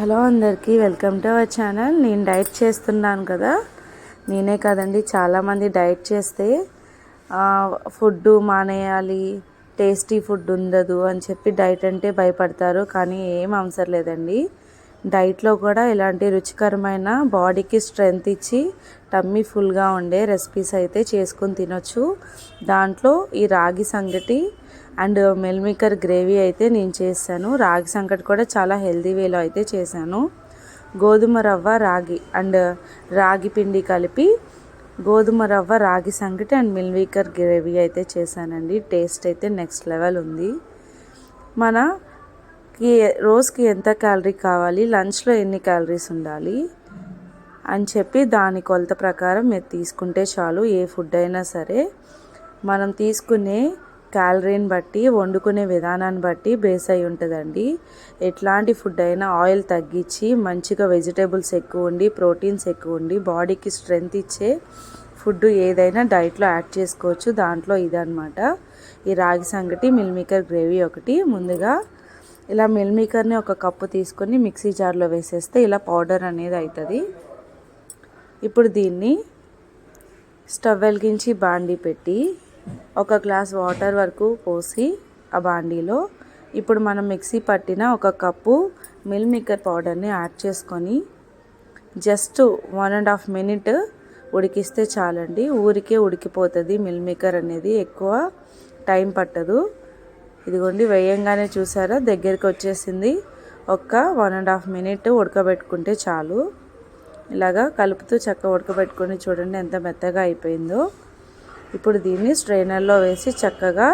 Hello అందరికీ welcome to our channel. నేను diet చేస్తున్నాను కదా. నేనే కదండి చాలామంది డైట్ చేస్తే ఫుడ్ మానేయాలి టేస్టీ ఫుడ్ ఉండదు అని చెప్పి డైట్ అంటే భయపడతారు కానీ ఏం అవసరం లేదండి. డైట్లో కూడా ఇలాంటి రుచికరమైన బాడీకి స్ట్రెంగ్త్ ఇచ్చి టమ్మీ ఫుల్గా ఉండే రెసిపీస్ అయితే చేసుకొని తినొచ్చు. దాంట్లో ఈ రాగి సంగటి అండ్ మిల్మికర్ గ్రేవీ అయితే నేను చేశాను. రాగి సంకటి కూడా చాలా హెల్దీ వేలో అయితే చేశాను. గోధుమ రవ్వ రాగి అండ్ రాగి పిండి కలిపి గోధుమ రవ్వ రాగి సంగటి అండ్ మిల్మికర్ గ్రేవీ అయితే చేశానండి. టేస్ట్ అయితే నెక్స్ట్ లెవెల్ ఉంది. మనకి రోజుకి ఎంత క్యాలరీ కావాలి? లంచ్లో ఎన్ని క్యాలరీస్ ఉండాలి? అని చెప్పి దాని కొలత ప్రకారం మీరు తీసుకుంటే చాలు. ఏ ఫుడ్ అయినా సరే మనం తీసుకునే క్యాలరీని బట్టి వండుకునే విధానాన్ని బట్టి బేస్ అయి ఉంటుందండి. ఎట్లాంటి ఫుడ్ అయినా ఆయిల్ తగ్గించి మంచిగా వెజిటేబుల్స్ ఎక్కువ ఉండి ప్రోటీన్స్ ఎక్కువ ఉండి బాడీకి స్ట్రెంగ్త్ ఇచ్చే ఫుడ్ ఏదైనా డైట్లో యాడ్ చేసుకోవచ్చు. దాంట్లో ఇదనమాట ఈ రాగి సంగటి మిల్మేకర్ గ్రేవీ ఒకటి. ముందుగా ఇలా మిల్మేకర్ని ఒక కప్పు తీసుకొని మిక్సీ జార్లో వేసేస్తే ఇలా పౌడర్ అనేది అవుతుంది ఇప్పుడు దీన్ని స్టవ్ వెలిగించి బాండీ పెట్టి ఒక గ్లాస్ వాటర్ వరకు పోసి ఆ బాండీలో ఇప్పుడు మనం మిక్సీ పట్టిన ఒక కప్పు మిల్ మేకర్ పౌడర్ని యాడ్ చేసుకొని just one and half minute ఉడికిస్తే చాలండి. ఊరికే ఉడికిపోతుంది మిల్ మేకర్ అనేది. ఎక్కువ టైం పట్టదు. ఇదిగోండి వేయంగానే చూసారా? దగ్గరికి వచ్చేసింది. ఒక్క వన్ అండ్ హాఫ్ మినిట్ ఉడకబెట్టుకుంటే చాలు. ఇలాగా కలుపుతూ చక్క ఉడకబెట్టుకొని చూడండి ఎంత మెత్తగా అయిపోయిందో. ఇప్పుడు దీన్ని స్ట్రైనర్లో వేసి చక్కగా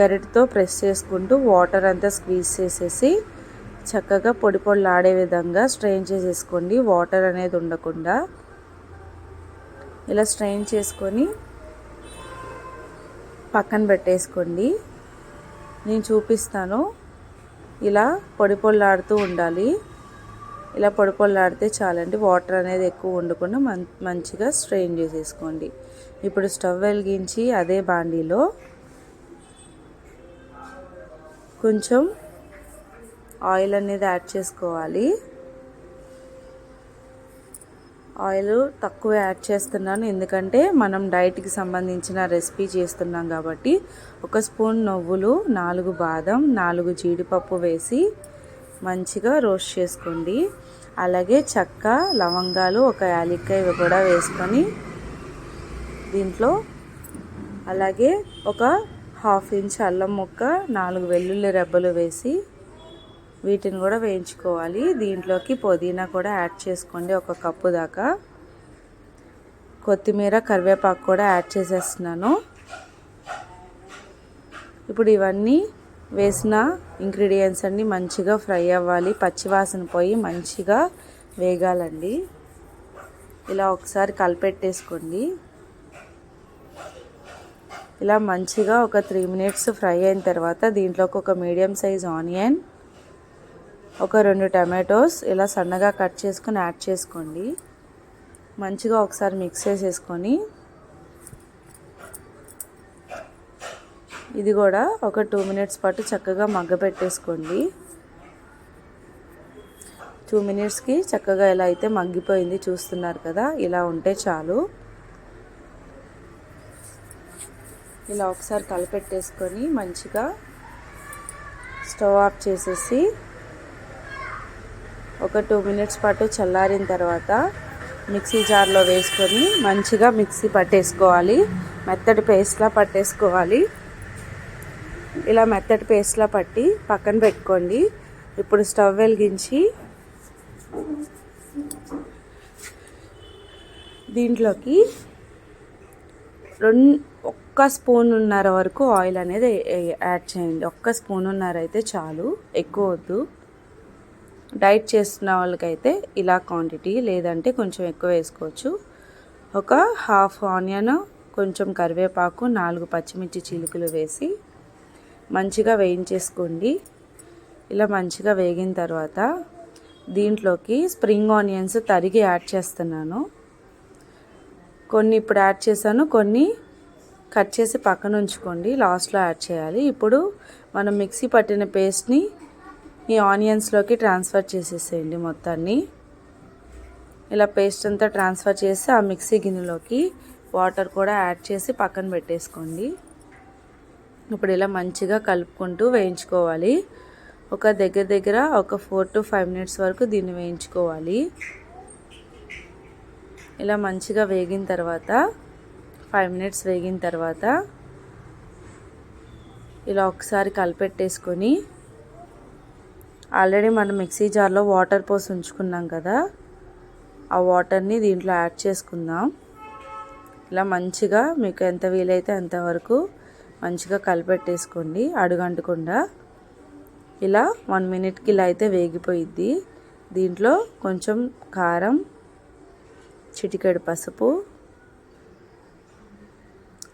గరిటతో ప్రెస్ చేసుకుంటూ వాటర్ అంతా స్క్వీజ్ చేసేసి చక్కగా పొడి పొడిలాడే విధంగా స్ట్రెయిన్ చేసేసుకోండి. వాటర్ అనేది ఉండకుండా. ఇలా స్ట్రెయిన్ చేసుకొని పక్కన పెట్టేసుకోండి. నేను చూపిస్తాను. ఇలా పొడి పొడిలాడుతూ ఉండాలి. ఇలా పొడి పొడిలాడితే చాలండి. వాటర్ అనేది ఎక్కువ ఉండకుండా మంచిగా స్ట్రెయిన్ చేసేసుకోండి. ఇప్పుడు స్టవ్ వెలిగించి అదే బాండీలో కొంచెం ఆయిల్ అనేది యాడ్ చేసుకోవాలి. ఆయిల్ తక్కువ యాడ్ చేస్తున్నాను. ఎందుకంటే మనం డైట్కి సంబంధించిన రెసిపీ చేస్తున్నాం కాబట్టి ఒక స్పూన్ నువ్వులు నాలుగు బాదం నాలుగు జీడిపప్పు వేసి మంచిగా రోస్ట్ చేసుకోండి. అలాగే చెక్క లవంగాలు ఒక యాలిక్కాయ కూడా వేసుకొని దీంట్లో అలాగే ఒక హాఫ్ ఇంచ్ అల్లం ముక్క నాలుగు వెల్లుల్లి రెబ్బలు వేసి వీటిని కూడా వేయించుకోవాలి. దీంట్లోకి పుదీనా కూడా యాడ్ చేసుకోండి ఒక కప్పు దాకా. కొత్తిమీర కరివేపాకు కూడా యాడ్ చేసేస్తున్నాను. ఇప్పుడు ఇవన్నీ వేసిన ఇంగ్రీడియంట్స్ అన్నీ మంచిగా ఫ్రై అవ్వాలి. పచ్చివాసన పోయి మంచిగా వేగాలండి. ఇలా ఒకసారి కలిపెట్టేసుకోండి. ఇలా మంచిగా ఒక త్రీ మినిట్స్ ఫ్రై అయిన తర్వాత దీంట్లోకి ఒక మీడియం సైజ్ ఆనియన్ ఒక రెండు టమాటోస్ ఇలా సన్నగా కట్ చేసుకొని యాడ్ చేసుకోండి. మంచిగా ఒకసారి మిక్స్ చేసేసుకొని ఇది కూడా ఒక టూ మినిట్స్ పాటు చక్కగా మగ్గపెట్టేసుకోండి టూ మినిట్స్కి చక్కగా ఎలా అయితే మగ్గిపోయింది చూస్తున్నారు కదా ఇలా ఉంటే చాలు. ఇలా ఒకసారి కలపెట్టేసుకొని మంచిగా స్టవ్ ఆఫ్ చేసేసి ఒక టూ మినిట్స్ పాటు చల్లారిన తర్వాత మిక్సీ జార్లో వేసుకొని మంచిగా మిక్సీ పట్టేసుకోవాలి మెత్తటి పేస్ట్లా పట్టేసుకోవాలి. ఇలా మెత్తటి పేస్ట్లా పట్టి పక్కన పెట్టుకోండి. ఇప్పుడు స్టవ్ వెలిగించి దీంట్లోకి రెండు ఒక్క స్పూన్ ఉన్నర వరకు ఆయిల్ అనేది యాడ్ చేయండి. ఒక్క స్పూన్ ఉన్నర అయితే చాలు ఎక్కువ వద్దు. డైట్ చేస్తున్న వాళ్ళకైతే ఇలా క్వాంటిటీ లేదంటే కొంచెం ఎక్కువ వేసుకోవచ్చు. ఒక హాఫ్ ఆనియన్ కొంచెం కరివేపాకు నాలుగు పచ్చిమిర్చి చిలుకలు వేసి మంచిగా వేయించేసుకోండి. ఇలా మంచిగా వేగిన తర్వాత దీంట్లోకి స్ప్రింగ్ ఆనియన్స్ తరిగి యాడ్ చేస్తున్నాను. కొన్ని ఇప్పుడు యాడ్ చేశాను కొన్ని కట్ చేసి పక్కన ఉంచుకోండి. లాస్ట్లో యాడ్ చేయాలి. ఇప్పుడు మనం మిక్సీ పట్టిన పేస్ట్ని ఈ ఆనియన్స్లోకి ట్రాన్స్ఫర్ చేసేసేయండి మొత్తాన్ని. ఇలా పేస్ట్ అంతా ట్రాన్స్ఫర్ చేసి ఆ మిక్సీ గిన్నెలోకి వాటర్ కూడా యాడ్ చేసి పక్కన పెట్టేసుకోండి. ఇప్పుడు ఇలా మంచిగా కలుపుకుంటూ వేయించుకోవాలి. ఒక దగ్గర దగ్గర ఒక ఫోర్ టు ఫైవ్ మినిట్స్ వరకు దీన్ని వేయించుకోవాలి. ఇలా మంచిగా వేగిన తర్వాత ఫైవ్ మినిట్స్ వేగిన తర్వాత ఇలా ఒకసారి కలిపెట్టేసుకొని ఆల్రెడీ మనం మిక్సీ జార్లో వాటర్ పోసి ఉంచుకున్నాం కదా ఆ వాటర్ని దీంట్లో యాడ్ చేసుకుందాం. ఇలా మంచిగా మీకు ఎంత వీలైతే అంతవరకు మంచిగా కలిపెట్టేసుకోండి అడుగంటకుండా. ఇలా వన్ మినిట్కి ఇలా అయితే వేగిపోయిద్ది. దీంట్లో కొంచెం కారం చిటికెడు పసుపు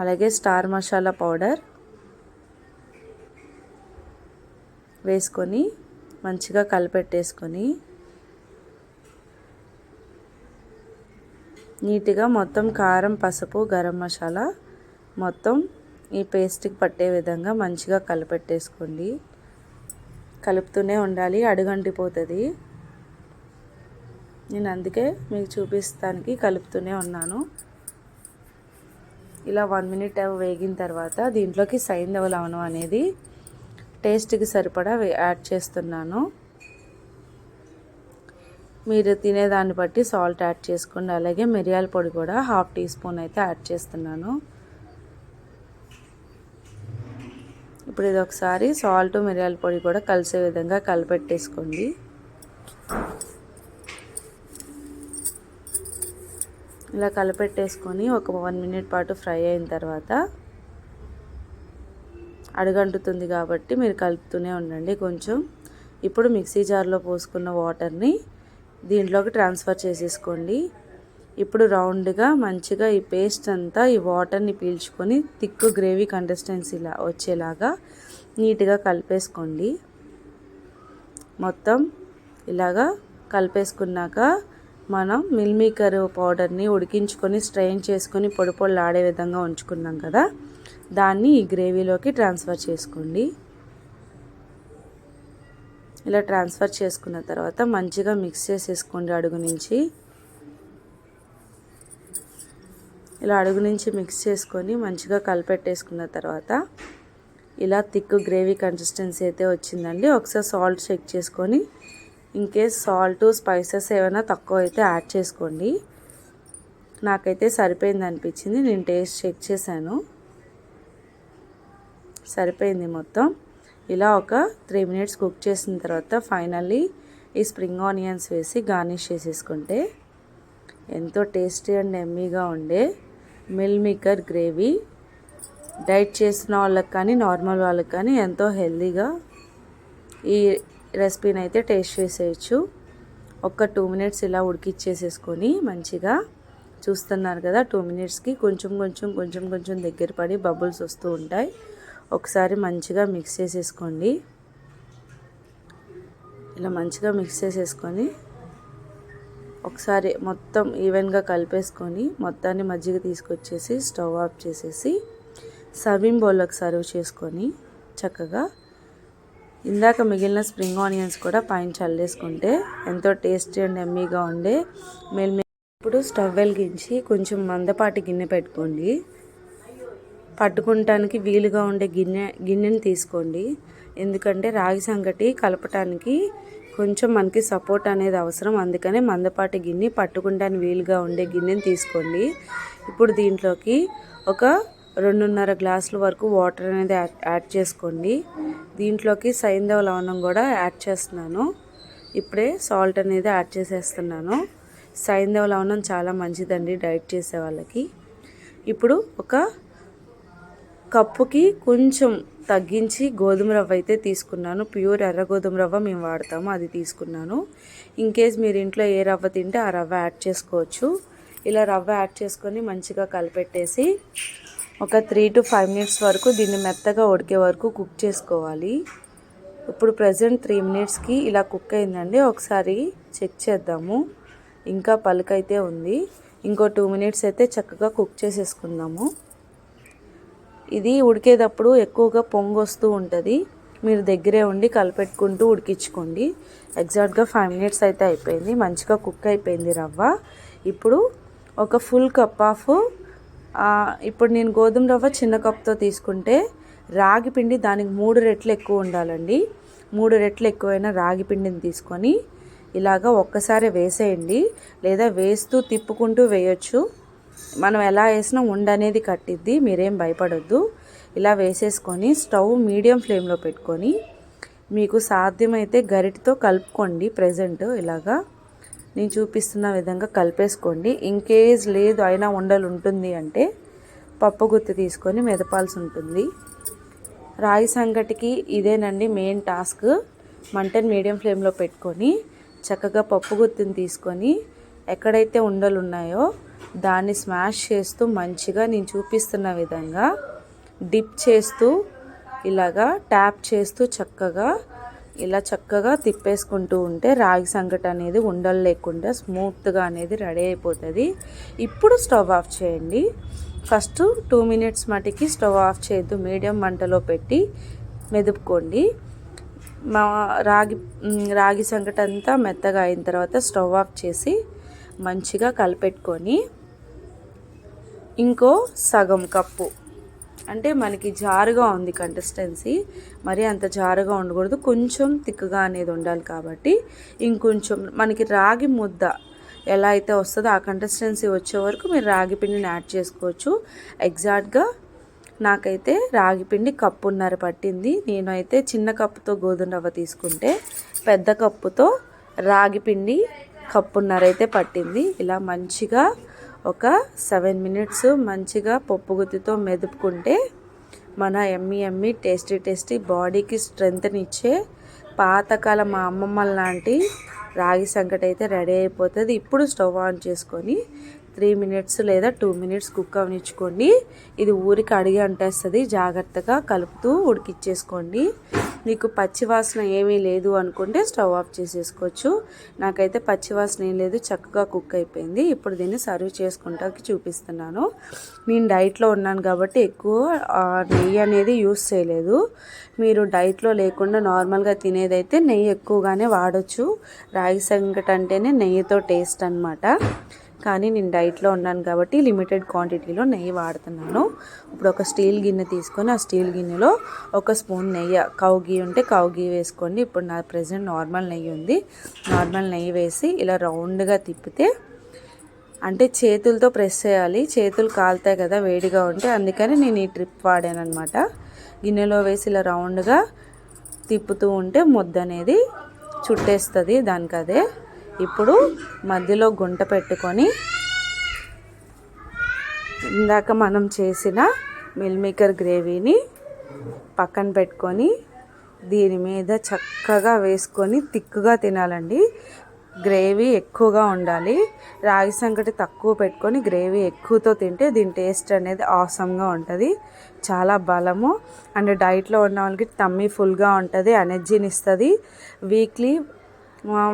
అలాగే స్టార్ మసాలా పౌడర్ వేసుకొని మంచిగా కలిపెట్టేసుకొని నీట్గా మొత్తం కారం పసుపు గరం మసాలా మొత్తం ఈ పేస్ట్కి పట్టే విధంగా మంచిగా కలిపెట్టేసుకోండి. కలుపుతూనే ఉండాలి అడుగంటిపోతుంది. నేను అందుకే మీకు చూపిస్తానికి కలుపుతూనే ఉన్నాను. ఇలా వన్ మినిట్ వేగిన తర్వాత దీంట్లోకి సైంధవ లవణం అనేది టేస్ట్కి సరిపడా యాడ్ చేస్తున్నాను. మీరు తినేదాన్ని బట్టి సాల్ట్ యాడ్ చేసుకోండి. అలాగే మిరియాల పొడి కూడా హాఫ్ టీ స్పూన్ అయితే యాడ్ చేస్తున్నాను. ఇప్పుడు ఇది ఒకసారి సాల్ట్ మిరియాల పొడి కూడా కలిసే విధంగా కలిపెట్టేసుకోండి. ఇలా కలిపెట్టేసుకొని ఒక వన్ మినిట్ పాటు ఫ్రై అయిన తర్వాత అడుగంటుతుంది కాబట్టి మీరు కలుపుతూనే ఉండండి కొంచెం. ఇప్పుడు మిక్సీ జార్లో పోసుకున్న వాటర్ని దీంట్లోకి ట్రాన్స్ఫర్ చేసేసుకోండి. ఇప్పుడు రౌండ్గా మంచిగా ఈ పేస్ట్ అంతా ఈ వాటర్ని పీల్చుకొని థిక్ గ్రేవీ కన్సిస్టెన్సీలా వచ్చేలాగా నీట్గా కలిపేసుకోండి. మొత్తం ఇలాగా కలిపేసుకున్నాక మనం మిల్మేకర్ పౌడర్ని ఉడికించుకొని స్ట్రెయిన్ చేసుకొని పొడి పొడి ఆడే విధంగా ఉంచుకున్నాం కదా దాన్ని ఈ గ్రేవీలోకి ట్రాన్స్ఫర్ చేసుకోండి. ఇలా ట్రాన్స్ఫర్ చేసుకున్న తర్వాత మంచిగా మిక్స్ చేసేసుకోండి అడుగు నుంచి. ఇలా అడుగు నుంచి మిక్స్ చేసుకొని మంచిగా కలిపెట్టేసుకున్న తర్వాత ఇలా థిక్ గ్రేవీ కన్సిస్టెన్సీ అయితే వచ్చిందండి. ఒకసారి సాల్ట్ చెక్ చేసుకొని ఇన్కేస్ సాల్ట్ స్పైసెస్ ఏమైనా తక్కువ అయితే యాడ్ చేసుకోండి. నాకైతే సరిపోయింది అనిపించింది. నేను టేస్ట్ చెక్ చేశాను. సరిపోయింది మొత్తం. ఇలా ఒక త్రీ మినిట్స్ కుక్ చేసిన తర్వాత ఫైనల్లీ ఈ స్ప్రింగ్ ఆనియన్స్ వేసి గార్నిష్ చేసేసుకుంటే ఎంతో టేస్టీ అండ్ ఎమ్మీగా ఉండే మిల్ మేకర్ గ్రేవీ. డైట్ చేసిన వాళ్ళకి కానీ నార్మల్ వాళ్ళకి కానీ ఎంతో హెల్తీగా ఈ రెసిపీని అయితే టేస్ట్ చేసేయచ్చు. ఒక టూ మినిట్స్ ఇలా ఉడికిచ్చేసేసుకొని మంచిగా చూస్తున్నారు కదా టూ మినిట్స్కి కొంచెం కొంచెం కొంచెం కొంచెం దగ్గర పడి బబుల్స్ వస్తూ ఉంటాయి. ఒకసారి మంచిగా మిక్స్ చేసేసుకోండి. ఇలా మంచిగా మిక్స్ చేసేసుకొని ఒకసారి మొత్తం ఈవెన్గా కలిపేసుకొని మొత్తాన్ని మజ్జిగ తీసుకొచ్చేసి స్టవ్ ఆఫ్ చేసేసి సర్వింగ్ బౌల్లోకి సర్వ్ చేసుకొని చక్కగా ఇందాక మిగిలిన స్ప్రింగ్ ఆనియన్స్ కూడా పైన చల్లేసుకుంటే ఎంతో టేస్టీ అండ్ ఎమ్మీగా ఉండే మెల్ ఇప్పుడు స్టవ్ వెలిగించి కొంచెం మందపాటి గిన్నె పెట్టుకోండి. పట్టుకుంటానికి వీలుగా ఉండే గిన్నె గిన్నెని తీసుకోండి. ఎందుకంటే రాగి సంగటి కలపటానికి కొంచెం మనకి సపోర్ట్ అనేది అవసరం. అందుకనే మందపాటి గిన్నె పట్టుకుంటానికి వీలుగా ఉండే గిన్నెని తీసుకోండి. ఇప్పుడు దీంట్లోకి ఒక రెండున్నర గ్లాసుల వరకు వాటర్ అనేది యాడ్ చేసుకోండి. దీంట్లోకి సైంధవ లవణం కూడా యాడ్ చేస్తున్నాను. ఇప్పుడే సాల్ట్ అనేది యాడ్ చేసేస్తున్నాను. సైంధవ లవణం చాలా మంచిదండి డైట్ చేసే వాళ్ళకి. ఇప్పుడు ఒక కప్పుకి కొంచెం తగ్గించి గోధుమ రవ్వ అయితే తీసుకున్నాను. ప్యూర్ ఎర్ర గోధుమ రవ్వ మేము వాడతాము అది తీసుకున్నాను. ఇన్ కేస్ మీరు ఇంట్లో ఏ రవ్వ తింటే ఆ రవ్వ యాడ్ చేసుకోవచ్చు. ఇలా రవ్వ యాడ్ చేసుకొని మంచిగా కలిపెట్టేసి ఒక త్రీ టు ఫైవ్ మినిట్స్ వరకు దీన్ని మెత్తగా ఉడికే వరకు కుక్ చేసుకోవాలి. ఇప్పుడు ప్రజెంట్ త్రీ మినిట్స్కి ఇలా కుక్ అయిందండి. ఒకసారి చెక్ చేద్దాము. ఇంకా పలుకైతే ఉంది. ఇంకో టూ మినిట్స్ అయితే చక్కగా కుక్ చేసేసుకుందాము. ఇది ఉడికేటప్పుడు ఎక్కువగా పొంగు వస్తూ ఉంటుంది. మీరు దగ్గరే ఉండి కలిపెట్టుకుంటూ ఉడికించుకోండి. ఎగ్జాక్ట్గా ఫైవ్ మినిట్స్ అయితే అయిపోయింది. మంచిగా కుక్ అయిపోయింది రవ్వ. ఇప్పుడు ఒక ఫుల్ కప్ ఆఫ్ ఇప్పుడు నేను గోధుమ రవ్వ చిన్న కప్తో తీసుకుంటే రాగి పిండి దానికి మూడు రెట్లు ఎక్కువ ఉండాలండి. మూడు రెట్లు ఎక్కువైన రాగి పిండిని తీసుకొని ఇలాగ ఒక్కసారి వేసేయండి. లేదా వేస్తూ తిప్పుకుంటూ వేయొచ్చు. మనం ఎలా వేసినా ఉండనేది కట్టిద్ది మీరేం భయపడొద్దు. ఇలా వేసేసుకొని స్టవ్ మీడియం ఫ్లేమ్లో పెట్టుకొని మీకు సాధ్యమైతే గరిటతో కలుపుకోండి ప్రజెంట్ ఇలాగా. నేను చూపిస్తున్న విధంగా కలిపేసుకోండి. ఇన్కేజ్ లేదు అయినా ఉండలు ఉంటుంది అంటే పప్పు గుత్తి తీసుకొని మెదపాల్సి ఉంటుంది. రాగి సంగటికి ఇదేనండి మెయిన్ టాస్క్. మంటని మీడియం ఫ్లేమ్లో పెట్టుకొని చక్కగా పప్పు గుత్తిని తీసుకొని ఎక్కడైతే ఉండలు ఉన్నాయో దాన్ని స్మాష్ చేస్తూ మంచిగా నేను చూపిస్తున్న విధంగా డిప్ చేస్తూ ఇలాగా ట్యాప్ చేస్తూ చక్కగా ఇలా చక్కగా తిప్పేసుకుంటూ ఉంటే రాగి సంగటి అనేది ఉండలు లేకుండా స్మూత్గా అనేది రెడీ అయిపోతుంది. ఇప్పుడు స్టవ్ ఆఫ్ చేయండి. ఫస్ట్ టూ మినిట్స్ మటుకి స్టవ్ ఆఫ్ చేయొద్దు మీడియం మంటలో పెట్టి మెదుపుకోండి. మా రాగి రాగి సంగటి అంతా మెత్తగా అయిన తర్వాత స్టవ్ ఆఫ్ చేసి మంచిగా కలిపెట్టుకొని ఇంకో సగం కప్పు. అంటే మనకి జారుగా ఉంది కంటెస్టెన్సీ మరి అంత జారుగా ఉండకూడదు. కొంచెం తిక్కుగా అనేది ఉండాలి కాబట్టి ఇంకొంచెం మనకి రాగి ముద్ద ఎలా అయితే వస్తుందో ఆ కంటెస్టెన్సీ వచ్చే వరకు మీరు రాగి పిండిని యాడ్ చేసుకోవచ్చు. ఎగ్జాక్ట్గా నాకైతే రాగి పిండి కప్పున్నర పట్టింది. నేనైతే చిన్న కప్పుతో గోధుమ రవ్వ తీసుకుంటే పెద్ద కప్పుతో రాగి పిండి కప్పున్నర అయితే పట్టింది. ఇలా మంచిగా ఒక సెవెన్ మినిట్స్ మంచిగా పప్పు గుత్తితో మెదుపుకుంటే మన ఎమ్మి ఎమ్మి టేస్టీ టేస్టీ బాడీకి స్ట్రెంగ్త్ని ఇచ్చే పాతకాలం మా అమ్మమ్మ లాంటి రాగి సంకటి అయితే రెడీ అయిపోతుంది. ఇప్పుడు స్టవ్ ఆన్ చేసుకొని త్రీ మినిట్స్ లేదా టూ మినిట్స్ కుక్ అవనిచ్చుకోండి. ఇది ఊరికి అడిగి అంటేస్తుంది. జాగ్రత్తగా కలుపుతూ ఉడికిచ్చేసుకోండి. మీకు పచ్చివాసన ఏమీ లేదు అనుకుంటే స్టవ్ ఆఫ్ చేసేసుకోవచ్చు. నాకైతే పచ్చివాసన ఏం లేదు చక్కగా కుక్ అయిపోయింది. ఇప్పుడు దీన్ని సర్వ్ చేసుకుంటాకి చూపిస్తున్నాను. నేను డైట్లో ఉన్నాను కాబట్టి ఎక్కువ నెయ్యి అనేది యూస్ చేయలేదు. మీరు డైట్లో లేకుండా నార్మల్గా తినేదైతే నెయ్యి ఎక్కువగానే వాడచ్చు. రాగి సంగటి అంటేనే నెయ్యితో టేస్ట్ అనమాట కానీ నేను డైట్లో ఉన్నాను కాబట్టి లిమిటెడ్ క్వాంటిటీలో నెయ్యి వాడుతున్నాను. ఇప్పుడు ఒక స్టీల్ గిన్నె తీసుకొని ఆ స్టీల్ గిన్నెలో ఒక స్పూన్ నెయ్యి కౌ గీ ఉంటే కౌ గీ వేసుకోండి ఇప్పుడు నా ప్రజెంట్ నార్మల్ నెయ్యి ఉంది. నార్మల్ నెయ్యి వేసి ఇలా రౌండ్గా తిప్పితే అంటే చేతులతో ప్రెస్ చేయాలి. చేతులు కాలుతాయి కదా వేడిగా ఉంటే అందుకని నేను ఈ ట్రిప్ వాడాను అనమాట గిన్నెలో వేసి ఇలా రౌండ్గా తిప్పుతూ ఉంటే ముద్ద అనేది చుట్టేస్తుంది దానికి అదే ఇప్పుడు మధ్యలో గుంట పెట్టుకొని ఇందాక మనం చేసిన మిల్మేకర్ గ్రేవీని పక్కన పెట్టుకొని దీని మీద చక్కగా వేసుకొని తిక్కుగా తినాలండి. గ్రేవీ ఎక్కువగా ఉండాలి. రాగి సంగటి తక్కువ పెట్టుకొని గ్రేవీ ఎక్కువతో తింటే దీని టేస్ట్ అనేది ఆసమ్గా ఉంటుంది. చాలా బలము. అండ్ డైట్లో ఉన్న వాళ్ళకి తమ్మి ఫుల్గా ఉంటుంది ఎనర్జీని ఇస్తుంది. వీక్లీ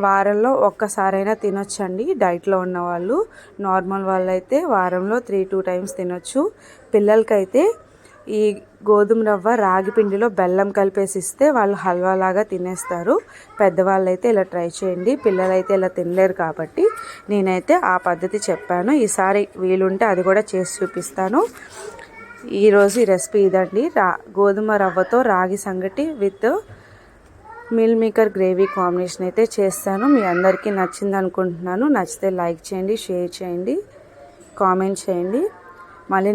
వారంలో ఒక్కసారైనా తినొచ్చండి. డైట్లో ఉన్న వాళ్ళు నార్మల్ వాళ్ళైతే వారంలో త్రీ టూ టైమ్స్ తినొచ్చు. పిల్లలకైతే ఈ గోధుమ రవ్వ రాగి పిండిలో బెల్లం కలిపేసి ఇస్తే వాళ్ళు హల్వా లాగా తినేస్తారు. పెద్దవాళ్ళు అయితే ఇలా ట్రై చేయండి. పిల్లలైతే ఇలా తినలేరు కాబట్టి నేనైతే ఆ పద్ధతి చెప్పాను. ఈసారి వీలుంటే అది కూడా చేసి చూపిస్తాను. ఈరోజు ఈ రెసిపీ ఇదండి. రా గోధుమ రవ్వతో రాగి సంగటి with meal maker gravy combination అయితే చేస్తాను. మీ అందరికీ నచ్చింది అనుకుంటున్నాను నచ్చితే లైక్ చేయండి షేర్ చేయండి కామెంట్ చేయండి. మళ్ళీ